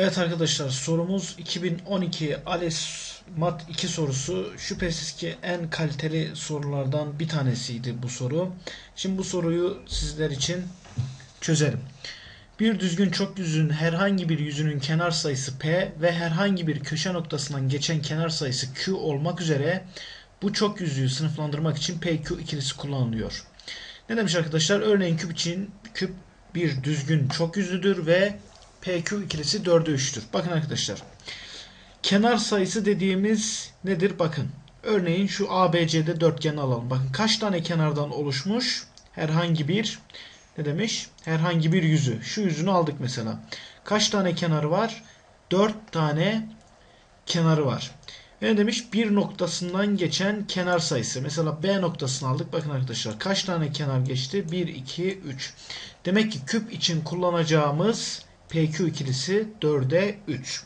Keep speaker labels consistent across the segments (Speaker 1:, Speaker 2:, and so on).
Speaker 1: Evet arkadaşlar sorumuz 2012 ALES Mat 2 sorusu. Şüphesiz ki en kaliteli sorulardan bir tanesiydi bu soru. Şimdi bu soruyu sizler için çözelim. Bir düzgün çok yüzün herhangi bir yüzünün kenar sayısı P ve herhangi bir köşe noktasından geçen kenar sayısı Q olmak üzere bu çok yüzlüğü sınıflandırmak için PQ ikilisi kullanılıyor. Ne demiş arkadaşlar? Örneğin küp için küp bir düzgün çok yüzlüdür ve PQ ikilisi 4'e 3'tür. Bakın arkadaşlar. Kenar sayısı dediğimiz nedir? Bakın. Örneğin şu ABC'de dörtgeni alalım. Bakın kaç tane kenardan oluşmuş? Herhangi bir ne demiş? Herhangi bir yüzü. Şu yüzünü aldık mesela. Kaç tane kenarı var? 4 tane kenarı var. Ne demiş? Bir noktasından geçen kenar sayısı. Mesela B noktasını aldık. Bakın arkadaşlar kaç tane kenar geçti? 1, 2, 3. Demek ki küp için kullanacağımız PQ ikilisi 4'e 3.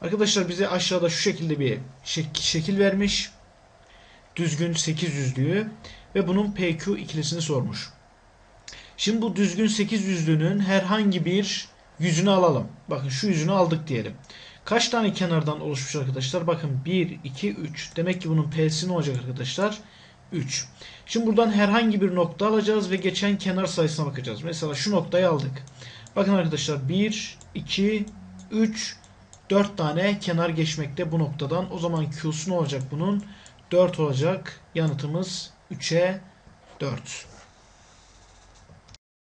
Speaker 1: Arkadaşlar bize aşağıda şu şekilde bir şek şekil vermiş. Düzgün 800'lüğü ve bunun PQ ikilisini sormuş. Şimdi bu düzgün 800'lüğünün herhangi bir yüzünü alalım. Bakın şu yüzünü aldık diyelim. Kaç tane kenardan oluşmuş arkadaşlar? Bakın 1, 2, 3. Demek ki bunun P'si ne olacak arkadaşlar? 3. Şimdi buradan herhangi bir nokta alacağız ve geçen kenar sayısına bakacağız. Mesela şu noktayı aldık. Bakın arkadaşlar 1, 2, 3, 4 tane kenar geçmekte bu noktadan. O zaman Q'su ne olacak bunun? 4 olacak. Yanıtımız 3'e 4.